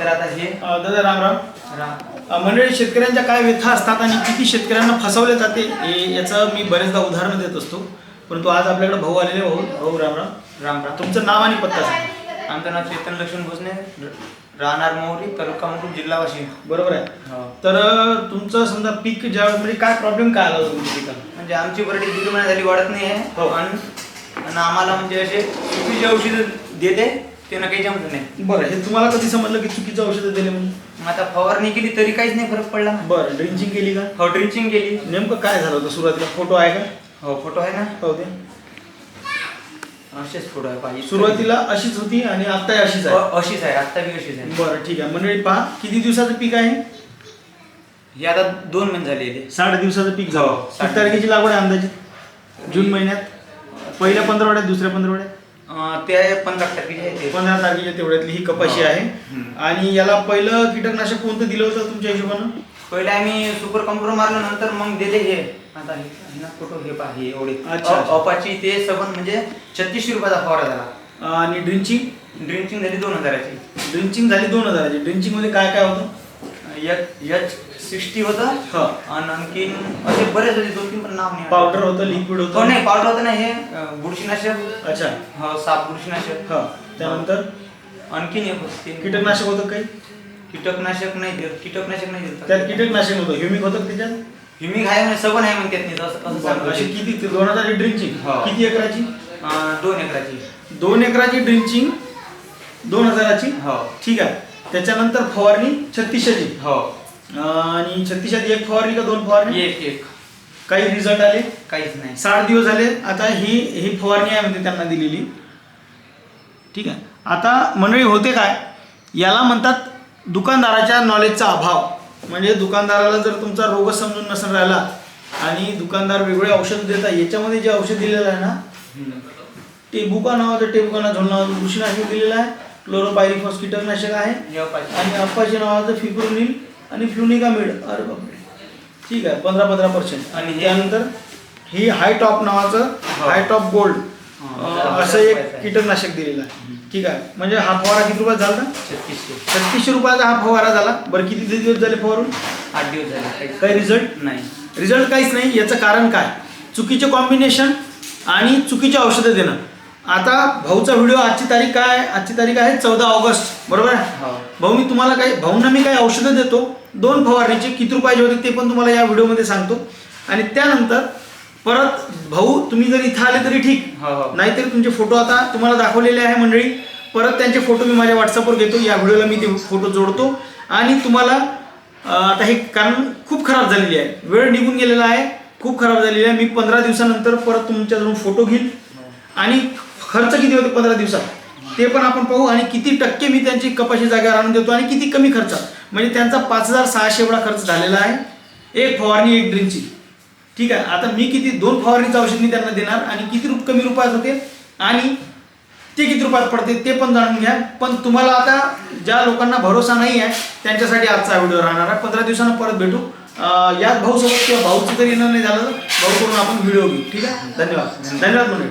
त्यानंतर आता हे दादा राम राम. मंडळी शेतकऱ्यांच्या काय व्यथा असतात आणि किती शेतकऱ्यांना फसवले जाते हे याचं मी बरेचदा उदाहरणं देत असतो. परंतु आज आपल्याकडे भाऊ आलेले भाऊ. भाऊ राम राम. राम राम. तुमचं नाव आणि पत्ता सांगा. आमचं नाव चेतन लक्ष्मण भोसने राहणार मोहरी तालुका मुकुट जिल्हा वाशिम. बरोबर आहे. हो. तर तुमचं समजा पीक ज्या म्हणजे काय प्रॉब्लेम काय आला तुमच्या पिकाला? म्हणजे आमची बरडी दीड महिना झाली वाढत नाही हो. आहे आणि आणि आम्हाला म्हणजे असे चुकीचे औषधं देते ते ना काही जमत नाही. बरं हे तुम्हाला कधी समजलं की चुकीचं औषधं दिले म्हणून? मग आता फवारणी केली तरी काहीच नाही फरक पडला ना. बरं ड्रिंचिंग केली का? हो ड्रिंचिंग केली. नेमकं काय झालं होतं सुरुवातीला? फोटो आहे का? हो फोटो आहे ना. हो ते असेच फोटो आहे पाहिजे सुरुवातीला अशीच होती आणि आता अशीच आहे. अ- अशीच आहे आत्ता बी अशीच आहे. बरं ठीक आहे. मंडळी पहा किती दिवसाचं पीक आहे? हे आता दोन महिने झाले ते साठ दिवसाचं पीक झालं. हो, साठ किती तारखेची लागवड आहे अंदाजित जून महिन्यात? पहिल्या पंधरवड्यात दुसऱ्या पंधरवड्यात? ते आहे पंधरा तारखेचे पंधरा तारखेच्या तेवढ्यातली ही कपाशी हो. आहे. आणि याला पहिलं कीटकनाशक कोणतं दिलं होतं तुमच्या हिशोबानं? पहिले आम्ही सुपर कॉम्प्युटर मारलं नंतर मग दिले हे. आता हे ना फोटो हे पहा हे एवढे. अच्छा, अच्छा. अपाची ते सबन म्हणजे छत्तीसशे रुपयाचा फवारा झाला. आणि ड्रिंचिंग? ड्रिंचिंग झाली दोन हजाराची. ड्रिंचिंग झाली दोन हजाराची. ड्रिंचिंगमध्ये काय काय होतं? एच एच सिक्स्टी होतं हा. आणि आणखीन असे बरेच होते दोन तीन पण नाव नाही पावडर होतं लिक्विड हो होतं नाही पावडर होतं ना हे बुरशीनाशक. अच्छा. हो साप बुरशीनाशक. हा. त्यानंतर? आणखीन एक होतं ते कीटकनाशक होतं काही? कीटकनाशक नाही देत कीटकनाशक नाही त्यात देत कीटकनाशक होतं ह्युमिक होतं का त्याच्यात? हिमिक आहे म्हणजे सबन आहे म्हणतात नाही असं असं अशी ते. किती दोन हजारची ड्रिंचिंग हो. किती एकराची? अं, दोन एकराची. दोन एकराची ड्रिंचिंग दोन हजाराची? हो. ठीक आहे. त्याच्यानंतर फवारणी छत्तीसशेची. हो. आणि छत्तीसशेची एक फवारणी का दोन फवारणी एक एक. काही रिझल्ट आले? काहीच नाही. साठ दिवस झाले. आता ही ही फवारणी आहे म्हणजे त्यांना दिलेली. ठीक आहे. आता मंडळी होते काय? याला म्हणतात दुकानदाराच्या नॉलेजचा अभाव. म्हणजे दुकानदाराला जर तुमचा रोगच समजून नसेल राहिला आणि दुकानदार वेगवेगळे औषध देतात याच्यामध्ये जे औषध दिलेलं आहे ना टेबुका नावाचं टेबुकाना झोल नावाचं बुरशीनाशक दिलेलं आहे. क्लोरोपायरिफॉस कीटकनाशक आहे. आणि अप्पाचे नावाचं फिब्रोनिल आणि फ्युनिकामिड अरे बापरे ठीक आहे पंधरा पंधरा पर्सेंट आणि त्यानंतर ही हाय टॉप नावाचं. हाय टॉप गोल्ड असं एक कीटकनाशक दिलेलं आहे. ठीक आहे म्हणजे हा फवारा किती रुपयात झाला? छत्तीसशे. छत्तीसशे रुपयाचा हा फवारा झाला. बरं किती दिवस झाले फवारून? आठ दिवस झाले. काही रिझल्ट नाही. रिझल्ट काहीच नाही. याचं कारण काय? चुकीचे कॉम्बिनेशन आणि चुकीचे औषधं देणं. आता भाऊचा व्हिडिओ आजची तारीख काय? आजची तारीख आहे चौदा ऑगस्ट. बरोबर आहे? हो. भाऊ मी तुम्हाला काही भाऊंना मी काही औषधं देतो. दोन फवारणीचे किती रुपयाचे होते ते पण तुम्हाला या व्हिडिओमध्ये सांगतो. आणि त्यानंतर परत भाऊ तुम्ही जर इथं आले तरी ठीक. हो हो. नाहीतरी तुमचे फोटो आता तुम्हाला दाखवलेले आहे मंडळी. परत त्यांचे फोटो मी माझ्या व्हॉट्सअपवर घेतो. या व्हिडिओला मी ते फोटो जोडतो. आणि तुम्हाला आता हे कारण खूप खराब झालेली आहे. वेळ निघून गेलेला आहे. खूप खराब झालेली आहे. मी पंधरा दिवसानंतर परत तुमच्याजवळ फोटो घेईन आणि खर्च किती होते पंधरा दिवसात? ते पण आपण पाहू. आणि किती टक्के मी त्यांची कपाशी जागेवर आणून देतो आणि किती कमी खर्चात? म्हणजे त्यांचा पाच हजार सहाशे एवढा खर्च झालेला आहे. एक फवारणी एक ड्रिंकची ठीक आहे? आता मी किती दोन फवारणीचं औषध मी त्यांना देणार आणि किती रुप कमी रुपयात होते आणि ते किती रुपयात पडते ते पण जाणून घ्या. पण तुम्हाला आता ज्या लोकांना भरोसा नाही आहे त्यांच्यासाठी आजचा व्हिडिओ राहणार आहे. पंधरा दिवसांना परत भेटू. याच भाऊसोबत किंवा भाऊचं जरी येणं नाही झालं तर भाऊ करून आपण व्हिडिओ घेऊ. ठीक आहे? धन्यवाद. धन्यवाद मंडळी.